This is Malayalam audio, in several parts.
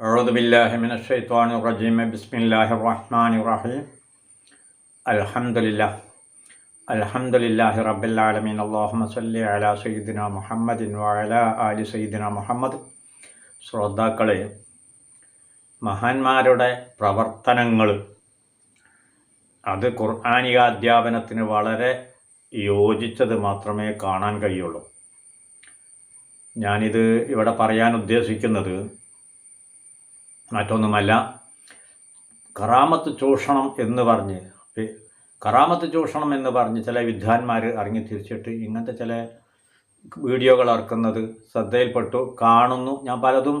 أعوذ بالله من الشيطان الرجيم بسم الله الرحمن الرحيم الحمد لله الحمد لله رب العالمين اللهم صل على سيدنا محمد وعلى آل سيدنا محمد ശ്രോതാക്കളെ മഹാന്മാരുടെ പ്രവർത്തനങ്ങൾ അത് ഖുർആാനിക അധ്യാപനത്തിന് വളരെ യോജിച്ചത് മാത്രമേ കാണാൻ കഴിയുള്ളൂ ഞാനിത് ഇവിടെ പറയാൻ ഉദ്ദേശിക്കുന്നത് മറ്റൊന്നുമല്ല കറാമത്ത് ചൂഷണം എന്ന് പറഞ്ഞ് കറാമത്ത് ചൂഷണം എന്ന് പറഞ്ഞ് ചില വിദ്വാൻമാർ ഇറങ്ങി തിരിച്ചിട്ട് ഇങ്ങനത്തെ ചില വീഡിയോകൾ ഇറക്കുന്നത് ശ്രദ്ധയിൽപ്പെട്ടു കാണുന്നു. ഞാൻ പലതും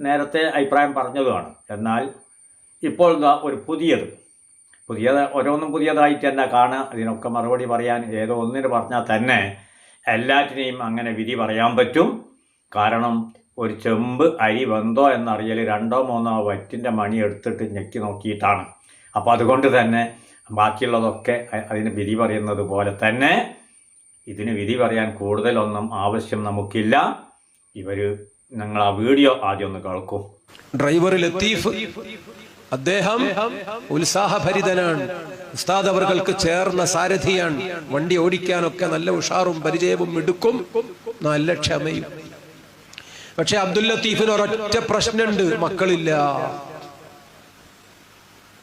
നേരത്തെ അഭിപ്രായം പറഞ്ഞതുമാണ്. എന്നാൽ ഇപ്പോൾ ഒരു പുതിയത്. പുതിയത് ഓരോന്നും പുതിയതായിട്ട് തന്നെ കാണുക. അതിനൊക്കെ മറുപടി പറയാൻ ഏതോ ഒന്നിന് പറഞ്ഞാൽ തന്നെ എല്ലാറ്റിനെയും അങ്ങനെ വിധി പറയാൻ പറ്റും. കാരണം ഒരു ചെമ്പ് അരി വെന്തോ എന്നറിയൽ രണ്ടോ മൂന്നോ വറ്റിന്റെ മണി എടുത്തിട്ട് ഞെക്കി നോക്കിയിട്ടാണ്. അപ്പോൾ അതുകൊണ്ട് തന്നെ ബാക്കിയുള്ളതൊക്കെ അതിന് വിധി പറയുന്നത് പോലെ തന്നെ ഇതിന് വിധി പറയാൻ കൂടുതലൊന്നും ആവശ്യം നമുക്കില്ല. ഇവർ നിങ്ങൾ ആ വീഡിയോ ആദ്യം ഒന്ന് കേൾക്കും. ഡ്രൈവർ ലത്തീഫ് അദ്ദേഹം ഉത്സാഹഭരിതനാണ്. ഉസ്താദ് അവർക്ക് ചേർന്ന സാരഥിയാണ്. വണ്ടി ഓടിക്കാനൊക്കെ നല്ല ഉഷാറും പരിചയവും മിടുക്കും നല്ല ക്ഷമയും. പക്ഷെ അബ്ദുൽ ലത്തീഫിന് ഒരൊറ്റ പ്രശ്നമുണ്ട്. മക്കളില്ല.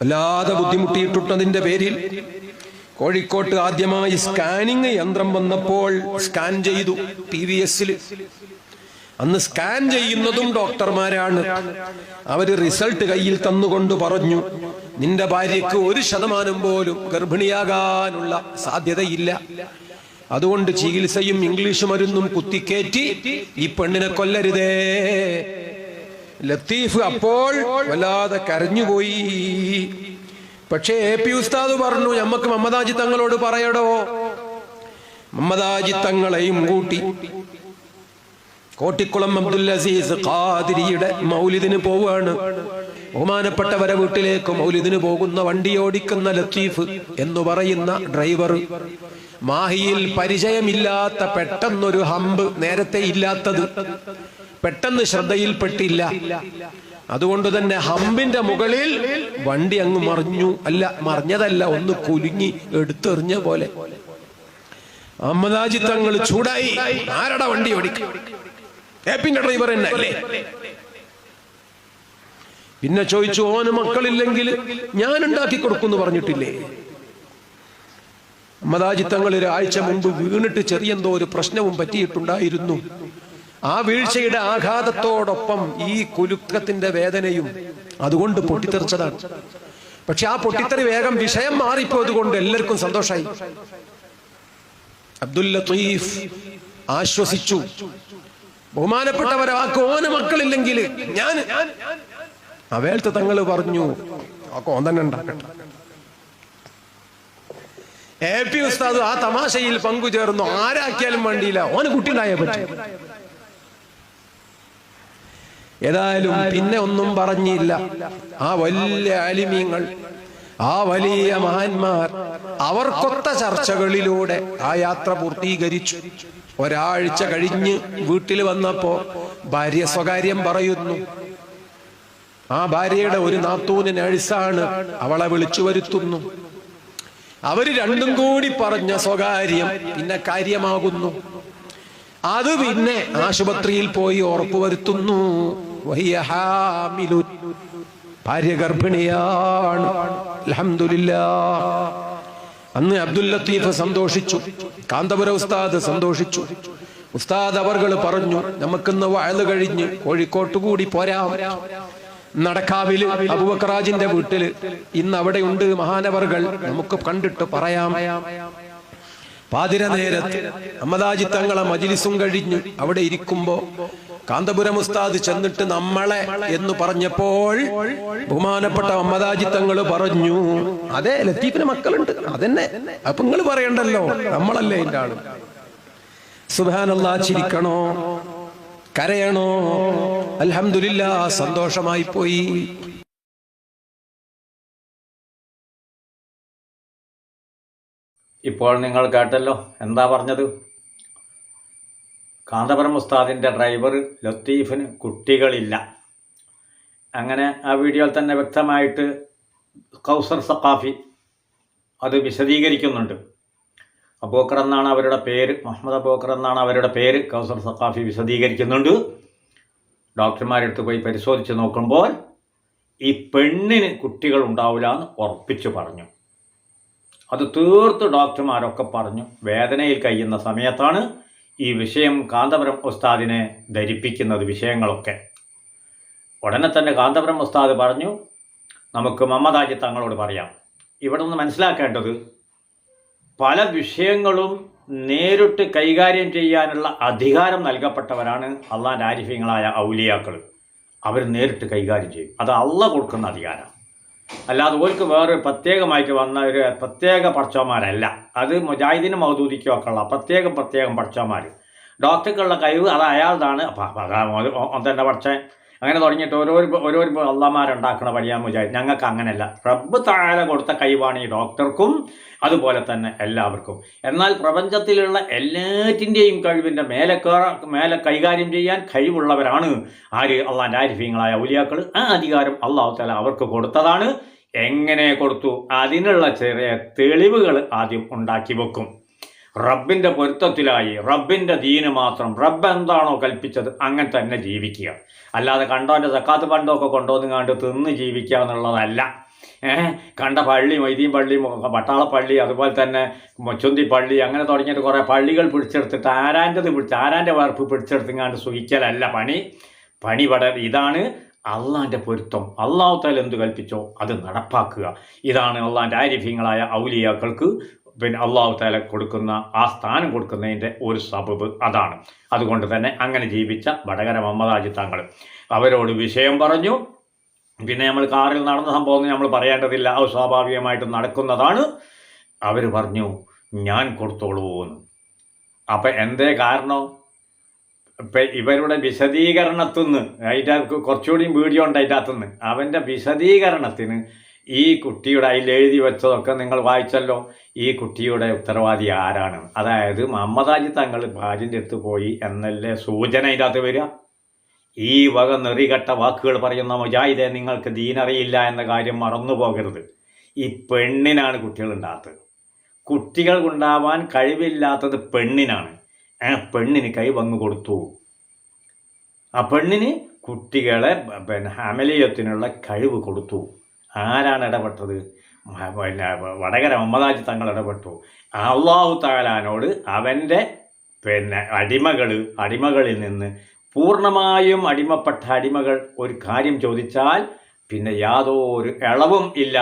വല്ലാതെ ബുദ്ധിമുട്ടിയിട്ടുണ്ടതിന്റെ പേരിൽ കോഴിക്കോട്ട് ആദ്യമായി സ്കാനിങ് യന്ത്രം വന്നപ്പോൾ സ്കാൻ ചെയ്തു പി വി എസിൽ അന്ന് സ്കാൻ ചെയ്യുന്നതും ഡോക്ടർമാരാണ്. അവർ റിസൾട്ട് കയ്യിൽ തന്നുകൊണ്ട് പറഞ്ഞു നിന്റെ ഭാര്യയ്ക്ക് ഒരു ശതമാനം പോലും ഗർഭിണിയാകാനുള്ള സാധ്യതയില്ല. അതുകൊണ്ട് ചികിത്സയും ഇംഗ്ലീഷ് മരുന്നും കുത്തിക്കേറ്റി ഈ പെണ്ണിനെ കൊല്ലരുതേ. ലത്തീഫ് അപ്പോൾ വല്ലാതെ കരഞ്ഞുപോയി. പക്ഷേ എ പി ഉസ്താദ് പറഞ്ഞു ഞമ്മക്ക് മമ്മദാജി തങ്ങളോട് പറയടോ. മമ്മദാജി തങ്ങളെയും കൂട്ടി. കോട്ടിക്കുളം അബ്ദുൽ അസീസ് ഖാദിരിയുടെ മൗലിദിന് പോവുകയാണ്. ബഹുമാനപ്പെട്ടവരെ വീട്ടിലേക്കും മൗലിദിന് പോകുന്ന വണ്ടി ഓടിക്കുന്ന ലത്തീഫ് എന്ന് പറയുന്ന ഡ്രൈവർ. മാഹിയിൽ പരിചയമില്ലാത്ത പെട്ടെന്നൊരു ഹമ്പ് നേരത്തെ ഇല്ലാത്തത്. പെട്ടെന്ന് ശ്രദ്ധയിൽപ്പെട്ടില്ല. അതുകൊണ്ട് തന്നെ ഹമ്പിന്റെ മുകളിൽ വണ്ടി അങ്ങ് മറിഞ്ഞു. അല്ല മറിഞ്ഞതല്ല ഒന്ന് കുലുങ്ങി എടുത്തെറിഞ്ഞ പോലെ. അമ്മദാജി തങ്ങൾ ചൂടായി. ആരടാ വണ്ടി ഓടിക്കും? ഡ്രൈവർ തന്നെ അല്ലേ? പിന്നെ ചോദിച്ചു ഓന് മക്കളില്ലെങ്കിൽ ഞാൻ ഉണ്ടാക്കി കൊടുക്കുന്നു പറഞ്ഞിട്ടില്ലേ? അമ്മദാജി തങ്ങൾ ഒരാഴ്ച മുമ്പ് വീണിട്ട് ചെറിയെന്തോ ഒരു പ്രശ്നവും പറ്റിയിട്ടുണ്ടായിരുന്നു. ആ വീഴ്ചയുടെ ആഘാതത്തോടൊപ്പം ഈ കുലുക്കത്തിന്റെ വേദനയും അതുകൊണ്ട് പൊട്ടിത്തെറിച്ചതാണ്. പക്ഷെ ആ പൊട്ടിത്തെറി വേഗം വിഷയം മാറിപ്പോയത് കൊണ്ട് എല്ലാവർക്കും സന്തോഷമായി അബ്ദുൽ ലത്തീഫ് ആശ്വസിച്ചു. ബഹുമാനപ്പെട്ടവരാക്കോന് മക്കളില്ലെങ്കിൽ ഞാൻ അവേൽത്ത് തങ്ങൾ പറഞ്ഞു ആ കോൻ തന്നെ ഉണ്ടാക്കട്ടെ. എ പി ഉസ്താദ് ആ തമാശയിൽ പങ്കുചേർന്നു. ആരാക്കിയാലും വേണ്ടിയില്ല. ഓന് കുട്ടിണ്ടായേ പറ്റും. ഏതായാലും പിന്നെ ഒന്നും പറഞ്ഞില്ല. ആ വലിയ അലിമീങ്ങൾ ആ വലിയ മഹാന്മാർ അവർക്കൊത്ത ചർച്ചകളിലൂടെ ആ യാത്ര പൂർത്തീകരിച്ചു. ഒരാഴ്ച കഴിഞ്ഞ് വീട്ടിൽ വന്നപ്പോ ഭാര്യ സ്വകാര്യം പറയുന്നു. ആ ഭാര്യയുടെ ഒരു നാത്തൂന് നഴ്സാണ് അവളെ വിളിച്ചു വരുത്തുന്നു. അവർ രണ്ടും കൂടി പറഞ്ഞ സ്വകാര്യം പിന്നെ കാര്യമാകുന്നു. അത് പിന്നെ ആശുപത്രിയിൽ പോയി ഉറപ്പുവരുത്തുന്നു. ഭാര്യ ഗർഭിണിയാണ്. അൽഹംദുലില്ലാ. അന്ന് അബ്ദുൽ ലത്തീഫ് സന്തോഷിച്ചു. കാന്തപുര ഉസ്താദ് സന്തോഷിച്ചു. ഉസ്താദ് അവർ പറഞ്ഞു നമുക്കിന്ന് വയൽ കഴിഞ്ഞ് കോഴിക്കോട്ട് കൂടി പോരാം. നടക്കാവിൽ അബുബക്കറാജിന്റെ വീട്ടിൽ ഇന്ന് അവിടെ ഉണ്ട് മഹാനവർകൾ നമുക്ക് കണ്ടിട്ട് പറയാം. പാതിര നേരത്ത് അമ്മദാജി തങ്ങളെ മജിലിസും കഴിഞ്ഞു അവിടെ ഇരിക്കുമ്പോ കാന്തപുരം ഉസ്താദ് ചെന്നിട്ട് നമ്മളെ എന്ന് പറഞ്ഞപ്പോൾ ബഹുമാനപ്പെട്ട അമ്മദാജി തങ്ങൾ പറഞ്ഞു അതെ ലത്തീഫിന് മക്കളുണ്ട്. അതെന്നെ. അപ്പൊ നിങ്ങൾ പറയണ്ടല്ലോ. നമ്മളല്ലേ എന്റെ ആൾ. സുബാനല്ലാ ചിരിക്കണോ? കരയണോ? അൽഹംദുലില്ലാ സന്തോഷമായി പോയി. ഇപ്പോൾ നിങ്ങൾ കേട്ടല്ലോ എന്താ പറഞ്ഞത്? കാന്തപുരം ഉസ്താദിന്റെ ഡ്രൈവർ ലത്തീഫിന് കുട്ടികളില്ല. അങ്ങനെ ആ വീഡിയോയിൽ തന്നെ വ്യക്തമായിട്ട് കൗസർ സഖാഫി അത് വിശദീകരിക്കുന്നുണ്ട്. അബൂക്കർ എന്നാണ് അവരുടെ പേര് മുഹമ്മദ് അബൂക്കർ എന്നാണ് അവരുടെ പേര് കൗസർ സഖാഫി വിശദീകരിക്കുന്നുണ്ട്. ഡോക്ടർമാരെടുത്ത് പോയി പരിശോധിച്ച് നോക്കുമ്പോൾ ഈ പെണ്ണിന് കുട്ടികൾ ഉണ്ടാവില്ല എന്ന് ഉറപ്പിച്ചു പറഞ്ഞു. അത് തീർത്ത് ഡോക്ടർമാരൊക്കെ പറഞ്ഞു വേദനയിൽ കഴിയുന്ന സമയത്താണ് ഈ വിഷയം കാന്തപുരം ഉസ്താദിനെ ധരിപ്പിക്കുന്നത് വിഷയങ്ങളൊക്കെ. ഉടനെ തന്നെ കാന്തപുരം ഉസ്താദ് പറഞ്ഞു നമുക്ക് മമ്മദാജി തങ്ങളോട് പറയാം. ഇവിടെ നിന്ന് മനസ്സിലാക്കേണ്ടത് പല വിഷയങ്ങളും നേരിട്ട് കൈകാര്യം ചെയ്യാനുള്ള അധികാരം നൽകപ്പെട്ടവരാണ് അള്ളാന്റെ ആരിഫ്യങ്ങളായ ഔലിയാക്കൾ അവർ നേരിട്ട് കൈകാര്യം ചെയ്യും. അത് അള്ള കൊടുക്കുന്ന അധികാരം. അല്ലാതെ ഓർക്ക് വേറെ പ്രത്യേകമായിട്ട് വന്ന ഒരു പ്രത്യേക പഠിച്ചവന്മാരല്ല. അത് മുജാഹിദിനും മൗദൂദിക്കും ഒക്കെ ഉള്ള പ്രത്യേകം പ്രത്യേകം പഠിച്ചവന്മാർ ഡോക്ടർക്കുള്ള കഴിവ് അത് അയാളതാണ് അപ്പം അതാ തന്നെ പഠിച്ചേ? അങ്ങനെ തുടങ്ങിയിട്ട് ഓരോ ഓരോ അള്ളമാരുണ്ടാക്കണ വലിയ മുജാഹിദ് ഞങ്ങൾക്ക് അങ്ങനെയല്ല. റബ്ബ് താഴെ കൊടുത്ത കഴിവാണ് ഈ ഡോക്ടർക്കും അതുപോലെ തന്നെ എല്ലാവർക്കും. എന്നാൽ പ്രപഞ്ചത്തിലുള്ള എല്ലാറ്റിന്റെയും കഴിവിന്റെ മേലെ മേലെ കൈകാര്യം ചെയ്യാൻ കഴിവുള്ളവരാണ് ആര്? അള്ളാന്റെ ആരിഫ്യങ്ങളായ ഔലിയാക്കൾ. ആ അധികാരം അള്ളാഹു തല അവർക്ക് കൊടുത്തതാണ്. എങ്ങനെ കൊടുത്തു? അതിനുള്ള ചെറിയ തെളിവുകൾ ആദ്യം ഉണ്ടാക്കി വെക്കും. റബ്ബിന്റെ പൊരുത്തത്തിലായി. റബ്ബിന്റെ ദീന് മാത്രം. റബ്ബ് എന്താണോ കൽപ്പിച്ചത് അങ്ങനെ തന്നെ ജീവിക്കുക. അല്ലാതെ കണ്ടോന്റെ സക്കാത്ത് പണ്ടൊക്കെ കൊണ്ടുവന്നുകാണ്ട് തിന്ന് ജീവിക്കുക എന്നുള്ളതല്ല. കണ്ട പള്ളി മൈദീൻ പള്ളി പട്ടാളപ്പള്ളി അതുപോലെ തന്നെ മൊച്ചുന്തി പള്ളി അങ്ങനെ തുടങ്ങിയിട്ട് കുറേ പള്ളികൾ പിടിച്ചെടുത്തിട്ട് ആരാന്റെത് പിടിച്ച് ആരാന്റെ വർപ്പ് പിടിച്ചെടുത്തുങ്ങാണ്ട് സുഖിക്കലല്ല പണി. പണി പട ഇതാണ് അള്ളാന്റെ പൊരുത്തം. അള്ളാഹുത്താൽ എന്ത് കൽപ്പിച്ചോ അത് നടപ്പാക്കുക. ഇതാണ് അള്ളാന്റെ ആരിഫ്യങ്ങളായ ഔലിയാക്കൾക്ക് പിന്നെ അള്ളാഹു താല കൊടുക്കുന്ന ആ സ്ഥാനം കൊടുക്കുന്നതിന്റെ ഒരു സബബ് അതാണ്. അതുകൊണ്ട് തന്നെ അങ്ങനെ ജീവിച്ച വടകര മമ്മദാജി താങ്കൾ. അവരോട് വിഷയം പറഞ്ഞു. പിന്നെ നമ്മൾ കാറിൽ നടന്ന സംഭവം നമ്മൾ പറയേണ്ടതില്ല. അത് സ്വാഭാവികമായിട്ട് നടക്കുന്നതാണ്. അവർ പറഞ്ഞു ഞാൻ കൊടുത്തോളൂ എന്ന്. അപ്പം എന്തേ കാരണം? ഇപ്പം ഇവരുടെ വിശദീകരണത്തിന്ന് അതിന്റെ കുറച്ചുകൂടി വീഡിയോ ഉണ്ട് അതിന്റെ അകത്തുനിന്ന്. അവന്റെ വിശദീകരണത്തിന് ഈ കുട്ടിയുടെ അതിൽ എഴുതി വെച്ചതൊക്കെ നിങ്ങൾ വായിച്ചല്ലോ. ഈ കുട്ടിയുടെ ഉത്തരവാദി ആരാണ്? അതായത് മമ്മദാജി തങ്ങൾ ഭാര്യന്റെ അടുത്ത് പോയി എന്നല്ലേ സൂചന ഇതിനകത്ത് വരിക? ഈ വക നെറികെട്ട വാക്കുകൾ പറയുന്ന മുജാഹിദെ നിങ്ങൾക്ക് ദീനറിയില്ല എന്ന കാര്യം മറന്നു പോകരുത്. ഈ പെണ്ണിനാണ് കുട്ടികൾ ഉണ്ടാകാത്തത്. കുട്ടികൾ ഉണ്ടാവാൻ കഴിവില്ലാത്തത് പെണ്ണിനാണ്. പെണ്ണിന് കൈ വന്നു കൊടുത്തു. ആ പെണ്ണിന് കുട്ടികളെ പിന്നെ അമലീയത്തിനുള്ള കഴിവ് കൊടുത്തു. ആരാണ് ഇടപെട്ടത്? പിന്നെ വടകര മമ്മദാജ് തങ്ങൾ ഇടപെട്ടു. അള്ളാഹു താലാനോട് അവന്റെ പിന്നെ അടിമകൾ അടിമകളിൽ നിന്ന് പൂർണമായും അടിമപ്പെട്ട അടിമകൾ ഒരു കാര്യം ചോദിച്ചാൽ പിന്നെ യാതൊരു ഇളവും ഇല്ല.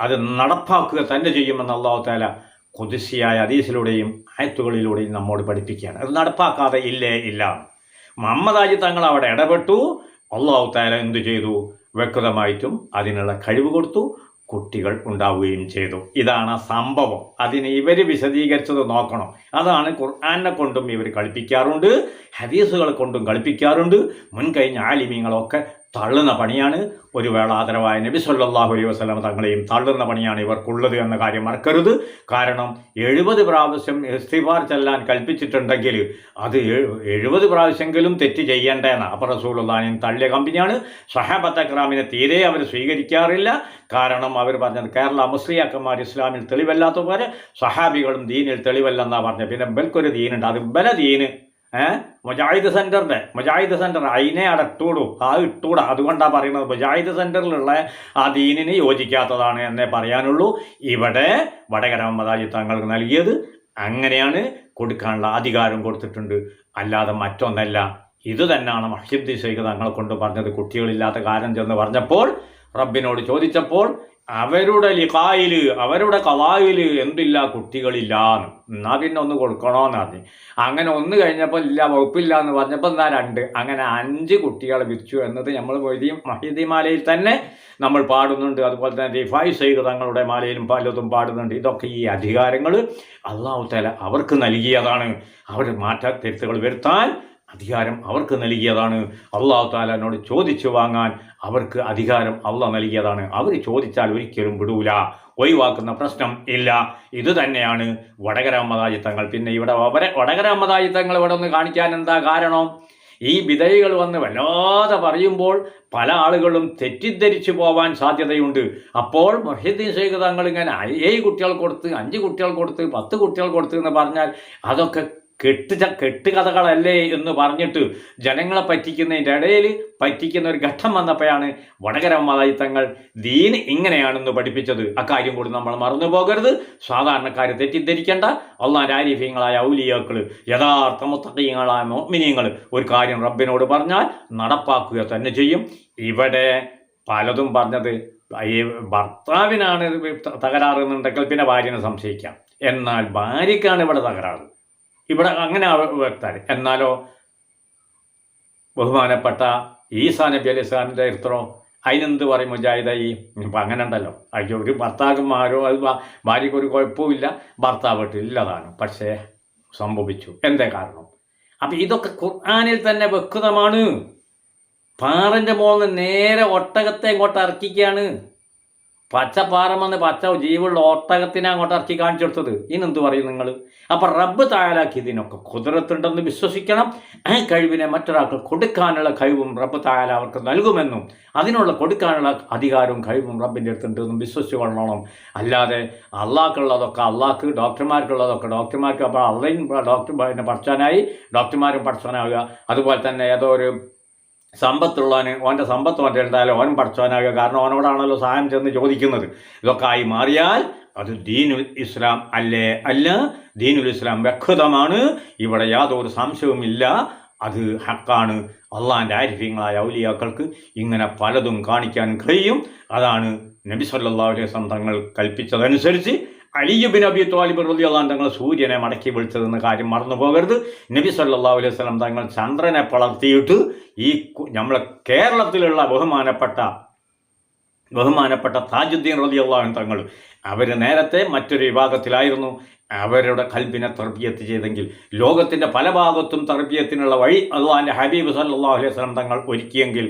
അത് നടപ്പാക്കുക തന്നെ ചെയ്യുമെന്ന് അള്ളാഹു താല കുതിശിയായ അതീസിലൂടെയും ആയത്തുകളിലൂടെയും നമ്മോട് പഠിപ്പിക്കുകയാണ്. അത് നടപ്പാക്കാതെ ഇല്ലേ? ഇല്ല. മുഹമ്മദാജി തങ്ങൾ അവിടെ ഇടപെട്ടു. അള്ളാഹു താല എന്തു ചെയ്തു? വ്യക്തമായിട്ടും അതിനുള്ള കഴിവ് കൊടുത്തു കുട്ടികൾ ഉണ്ടാവുകയും ചെയ്തു. ഇതാണ് സംഭവം. അതിന് ഇവർ വിശദീകരിച്ചത് നോക്കണം. അതാണ് ഖുർആാനെ കൊണ്ടും ഇവർ കളിപ്പിക്കാറുണ്ട് ഹദീസുകളെ കൊണ്ടും കളിപ്പിക്കാറുണ്ട് മുൻകഴിഞ്ഞ ആലിമീങ്ങളൊക്കെ തള്ളുന്ന പണിയാണ്. ഒരു വേള ആദരവായ നബി സല്ലാഹു അലൈഹി വസല്ലം തങ്ങളെയും തള്ളുന്ന പണിയാണ് ഇവർക്കുള്ളത് എന്ന കാര്യം മറക്കരുത്. കാരണം എഴുപത് പ്രാവശ്യം ഇസ്തിഫാർ ചെല്ലാൻ കൽപ്പിച്ചിട്ടുണ്ടെങ്കിൽ അത് എഴു- എഴുപത് പ്രാവശ്യമെങ്കിലും തെറ്റ് ചെയ്യേണ്ടതാണ് അപ്പോൾ റസൂലുള്ളാഹിയും തള്ളിയ കമ്പനിയാണ്. സഹാബത്ത് അക്രാമിനെ തീരെ അവർ സ്വീകരിക്കാറില്ല. കാരണം അവർ പറഞ്ഞത് കേരള മുസ്ലിയാക്കന്മാർ ഇസ്ലാമിൽ തെളിവല്ലാത്തവരെ സഹാബികളും ദീനിൽ തെളിവല്ലെന്നാണ് പറഞ്ഞത്. പിന്നെ ബൽക്കൊരു ദീനുണ്ട്. അത് ബല ദീന്. ഏഹ് മുജാഹിദ് സെന്ററിന്റെ മുജാഹിദ് സെന്റർ അതിനെ അവിടെ ആ ഇട്ടൂടാ. അതുകൊണ്ടാണ് പറയുന്നത് മുജാഹിദ് സെന്ററിലുള്ള ആ ദീനിന് യോജിക്കാത്തതാണ് എന്നേ പറയാനുള്ളൂ. ഇവിടെ വടകര മതാജി തങ്ങൾക്ക് നൽകിയത് അങ്ങനെയാണ് കൊടുക്കാനുള്ള അധികാരം കൊടുത്തിട്ടുണ്ട്. അല്ലാതെ മറ്റൊന്നല്ല. ഇത് തന്നെയാണ് ശൈഖ് തങ്ങളെ കൊണ്ട് പറഞ്ഞത്. കുട്ടികളില്ലാത്ത കാര്യം ചെന്ന് പറഞ്ഞപ്പോൾ റബ്ബിനോട് ചോദിച്ചപ്പോൾ അവരുടെ ലിഖായിൽ അവരുടെ കലായിൽ എന്തില്ല കുട്ടികളില്ലാന്ന് എന്നാ. പിന്നെ ഒന്ന് കൊടുക്കണോന്ന് പറഞ്ഞു അങ്ങനെ ഒന്ന് കഴിഞ്ഞപ്പോൾ ഇല്ല വകുപ്പില്ല എന്ന് പറഞ്ഞപ്പോൾ എന്നാ രണ്ട്. അങ്ങനെ അഞ്ച് കുട്ടികളെ വിരിച്ചു എന്നത് നമ്മൾ മൊയ്തീം മഹീദി തന്നെ നമ്മൾ പാടുന്നുണ്ട്. അതുപോലെ തന്നെ റിഫായ് സെയ്ദ് തങ്ങളുടെ മാലയിലും പലതും പാടുന്നുണ്ട്. ഇതൊക്കെ ഈ അധികാരങ്ങൾ അള്ളാഹു തല അവർക്ക് നൽകിയതാണ്. അവർ മാറ്റ തിരുത്തുകൾ വരുത്താൻ അധികാരം അവർക്ക് നൽകിയതാണ്. അള്ളാഹു താലാനോട് ചോദിച്ചു വാങ്ങാൻ അവർക്ക് അധികാരം അള്ളാഹ് നൽകിയതാണ്. അവർ ചോദിച്ചാൽ ഒരിക്കലും വിടൂല. ഒഴിവാക്കുന്ന പ്രശ്നം ഇല്ല. ഇത് തന്നെയാണ് വടകര അമ്മദാജിത്തങ്ങൾ പിന്നെ ഇവിടെ വടകര അമ്മദാജിത്തങ്ങൾ ഇവിടെ ഒന്ന് കാണിക്കാൻ എന്താ കാരണം? ഈ വിധേയികൾ വന്ന് വല്ലാതെ പറയുമ്പോൾ പല ആളുകളും തെറ്റിദ്ധരിച്ചു പോവാൻ സാധ്യതയുണ്ട്. അപ്പോൾ മൊഹീദ്ദീൻ ഷെയ്ഖ് തങ്ങൾ ഇങ്ങനെ ഏഴ് കുട്ടികൾ കൊടുത്ത് അഞ്ച് കുട്ടികൾ കൊടുത്ത് പത്ത് കുട്ടികൾ കൊടുത്ത് എന്ന് പറഞ്ഞാൽ അതൊക്കെ കെട്ട് കെട്ടുകഥകളല്ലേ എന്ന് പറഞ്ഞിട്ട് ജനങ്ങളെ പറ്റിക്കുന്നതിന്റെ ഇടയിൽ പറ്റിക്കുന്ന ഒരു ഘട്ടം വന്നപ്പോഴാണ് വടകര മതായുത്തങ്ങൾ തങ്ങൾ ദീൻ ഇങ്ങനെയാണെന്ന് പഠിപ്പിച്ചത്. അക്കാര്യം കൂടി നമ്മൾ മറന്നു പോകരുത്. സാധാരണക്കാർ തെറ്റിദ്ധരിക്കേണ്ട. അള്ളാന്റെ ആരിഫ്യങ്ങളായ ഔലിയാക്കൾ യഥാർത്ഥ മുത്തക്കീങ്ങളായ മോമിനിയങ്ങൾ ഒരു കാര്യം റബ്ബിനോട് പറഞ്ഞാൽ നടപ്പാക്കുക തന്നെ ചെയ്യും. ഇവിടെ പലതും പറഞ്ഞത് ഈ ഭർത്താവിനാണ് തകരാറ് എന്നുണ്ടെങ്കിൽ പിന്നെ ഭാര്യനെ സംശയിക്കാം. എന്നാൽ ഭാര്യക്കാണ് ഇവിടെ തകരാറ്. ഇവിടെ അങ്ങനെ വ്യക്താര് എന്നാലോ ബഹുമാനപ്പെട്ട ഈസാ നബി അലൈഹി ഇസ്ലാമിന്റെ ചരിത്രമോ അതിനെന്ത് പറയും മുജാഹിദായി? ഇപ്പം അങ്ങനെ ഉണ്ടല്ലോ അയ്യോ ഒരു ഭർത്താക്കന്മാരോ അത് ഭാര്യയ്ക്ക് ഒരു കുഴപ്പമില്ല ഭർത്താവ് വീട്ടിലില്ലതാണ് പക്ഷേ സംഭവിച്ചു. എന്തേ കാരണം? അപ്പം ഇതൊക്കെ ഖുർആാനിൽ തന്നെ വെക്കുതമാണ് പാറന്റെ മോന്ന് നേരെ ഒട്ടകത്തെ ഇങ്ങോട്ട് ഇറക്കിക്കുകയാണ് പച്ച പാറമെന്ന് പച്ച ജീവുള്ള ഒട്ടകത്തിനെ അങ്ങോട്ട് ഇറക്കി കാണിച്ചു കൊടുത്തത്. ഇനെന്ത് പറയും നിങ്ങൾ അപ്പം റബ്ബ് തായാലാക്കി ഇതിനൊക്കെ കുതിരത്തുണ്ടെന്ന് വിശ്വസിക്കണം. ആ കഴിവിനെ മറ്റൊരാൾക്ക് കൊടുക്കാനുള്ള കഴിവും റബ്ബ് തായാല അവർക്ക് നൽകുമെന്നും അതിനുള്ള കൊടുക്കാനുള്ള അധികാരവും കഴിവും റബ്ബിന്റെ അടുത്തുണ്ടെന്നും വിശ്വസിച്ച് കൊള്ളണം. അല്ലാതെ അള്ളാഹ്ക്കുള്ളതൊക്കെ അള്ളാഹ്ക്ക് ഡോക്ടർമാർക്കുള്ളതൊക്കെ ഡോക്ടർമാർക്ക്. അപ്പോൾ അള്ളയും ഡോക്ടർ പിന്നെ പഠിച്ചാനായി ഡോക്ടർമാരും പഠിച്ചാനാവുക. അതുപോലെ തന്നെ ഏതോ ഒരു സമ്പത്തുള്ളവന് ഓന്റെ സമ്പത്ത് ഉണ്ടായാലും ഓനും പഠിച്ചവനാകുക. കാരണം ഓനോടാണല്ലോ സഹായം ചെന്ന് ചോദിക്കുന്നത്. ഇതൊക്കെ ആയി മാറിയാൽ അത് ദീനുൽ ഇസ്ലാം അല്ലേ? അല്ല ദീനുൽ ഇസ്ലാം വ്യക്തമാണ്. ഇവിടെ യാതൊരു സംശയവുമില്ല അത് ഹക്കാണ്. അള്ളാഹിന്റെ ആരിഫ്യങ്ങളായ ഔലിയാക്കൾക്ക് ഇങ്ങനെ പലതും കാണിക്കാൻ കഴിയും. അതാണ് നബി സല്ലാ അലൈഹി തങ്ങൾ കൽപ്പിച്ചതനുസരിച്ച് അലിയുബിൻ അബി ത്വാലിബ് റലി അള്ളാൻ തങ്ങൾ സൂര്യനെ മടക്കി വിളിച്ചതെന്ന കാര്യം മറന്നു പോകരുത്. നബി സല്ലാ അലൈഹി സ്വലം തങ്ങൾ ചന്ദ്രനെ പളർത്തിയിട്ട് ഈ നമ്മളെ കേരളത്തിലുള്ള ബഹുമാനപ്പെട്ട ബഹുമാനപ്പെട്ട താജുദ്ദീൻ റലി അള്ളാഹു തങ്ങൾ അവർ നേരത്തെ മറ്റൊരു വിഭാഗത്തിലായിരുന്നു. അവരുടെ കൽബിനെ തർബിയത്ത് ചെയ്തെങ്കിൽ ലോകത്തിന്റെ പല ഭാഗത്തും തർബിയത്തിനുള്ള വഴി അള്ളാഹാന്റെ ഹബീബ് സല്ലാ അലൈഹി സ്വലം തങ്ങൾ ഒരുക്കിയെങ്കിൽ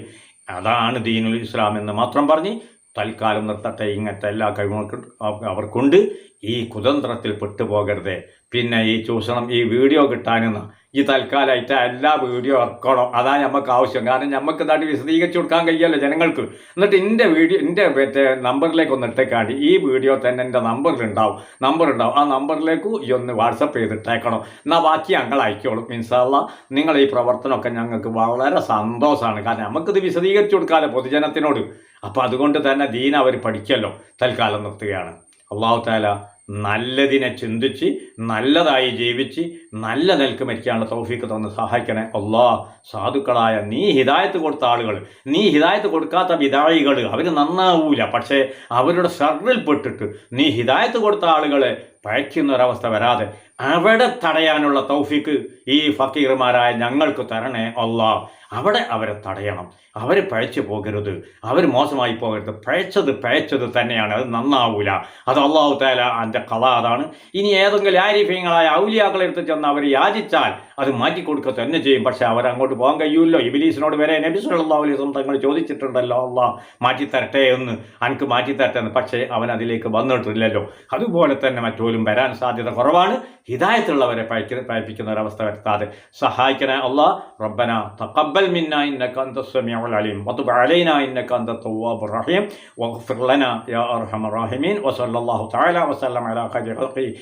അതാണ് ദീനുൽ ഇസ്ലാം എന്ന് മാത്രം പറഞ്ഞ് തൽക്കാലം നിർത്തട്ടെ. ഇങ്ങനത്തെ എല്ലാ കഴിവുകൾക്കും അവർക്കുണ്ട്. ഈ കുതന്ത്രത്തിൽ പെട്ടുപോകരുത്. പിന്നെ ഈ ചൂഷണം ഈ വീഡിയോ കിട്ടാനെന്ന് ഈ തൽക്കാലമായിട്ട് എല്ലാ വീഡിയോ ഇറക്കണം അതാണ് നമുക്ക് ആവശ്യം. കാരണം നമുക്ക് ഇതായിട്ട് വിശദീകരിച്ച് കൊടുക്കാൻ കഴിയല്ലോ ജനങ്ങൾക്ക്. എന്നിട്ട് എന്റെ വീഡിയോ എന്റെ മറ്റേ നമ്പറിലേക്ക് ഒന്ന് ഇട്ടേക്കാണ്ട് ഈ വീഡിയോ തന്നെ എന്റെ നമ്പറിലുണ്ടാവും. നമ്പർ ഉണ്ടാവും ആ നമ്പറിലേക്ക് ഈ ഒന്ന് വാട്സപ്പ് ചെയ്തിട്ടേക്കണം. എന്നാൽ ബാക്കി ഞങ്ങൾ അയക്കോളും മീൻസല്ല നിങ്ങൾ ഈ പ്രവർത്തനമൊക്കെ ഞങ്ങൾക്ക് വളരെ സന്തോഷമാണ് കാരണം നമുക്കിത് വിശദീകരിച്ച് കൊടുക്കാമല്ലോ പൊതുജനത്തിനോട്. അപ്പോൾ അതുകൊണ്ട് തന്നെ ദീന അവർ പഠിക്കല്ലോ. തൽക്കാലം നിർത്തുകയാണ്. അള്ളാഹു താല നല്ലതിനെ ചിന്തിച്ച് നല്ലതായി ജീവിച്ച് നല്ല നിലയ്ക്ക് മരിക്കാനുള്ള തൗഫീക്ക് തന്ന് സഹായിക്കണേ. അള്ളാ സാധുക്കളായ നീ ഹിദായത്ത് കൊടുത്ത ആളുകൾ നീ ഹിദായത്ത് കൊടുക്കാത്ത വിധായികൾ അവർ നന്നാവൂല. പക്ഷേ അവരുടെ ഷറിൽപ്പെട്ടിട്ട് നീ ഹിദായത്ത് കൊടുത്ത ആളുകളെ പഴയ്ക്കുന്ന ഒരവസ്ഥ വരാതെ അവിടെ തടയാനുള്ള തൗഫീക്ക് ഈ ഫക്കീർമാരായ ഞങ്ങൾക്ക് തരണേ അള്ളാ. അവിടെ അവരെ തടയണം. അവർ പഴച്ചു പോകരുത്. അവർ മോശമായി പോകരുത്. പഴച്ചത് പഴച്ചത് തന്നെയാണ്. അത് നന്നാവൂല. അത് അള്ളാഹു താല എന്റെ കഥ അതാണ്. ഇനി ഏതെങ്കിലും ആരിഫ്യങ്ങളായ ഔലിയാക്കളെ എടുത്ത് ചെന്ന് അവർ യാചിച്ചാൽ അത് മാറ്റിക്കൊടുക്കുക തന്നെ ചെയ്യും. പക്ഷേ അവർ അങ്ങോട്ട് പോകാൻ കഴിയുമല്ലോ ഇബിലീസിനോട് വരെ നബി തങ്ങൾ ചോദിച്ചിട്ടുണ്ടല്ലോ അള്ളാഹ് മാറ്റിത്തരട്ടെ എന്ന്. അനക്ക് മാറ്റിത്തരട്ടെ എന്ന്. പക്ഷേ അവൻ അതിലേക്ക് വന്നിട്ടില്ലല്ലോ. അതുപോലെ തന്നെ മറ്റോലും വരാൻ സാധ്യത കുറവാണ്. ഹിതായത്തുള്ളവരെ പഴയ്ക്ക പഴപ്പിക്കുന്ന ഒരവസ്ഥ വരുത്താതെ. സഹായിക്കണേ അള്ളാഹ് റബ്ബന തഖബ്ബൽ മിന്ന ഇന്നക അന്ത അലീം. വതുബ് അലൈനാ ഇന്നക അന്ത റഹീം. വഗ്ഫിർ ലനാ യാ അർഹമർ റഹീമീൻ. വസല്ലല്ലാഹു തആല വസല്ലം അലാ ഖൈരി ഖൽഖി.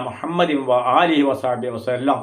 മുഹമ്മദിൻ വആലിഹി വസഹബിഹി വസല്ലം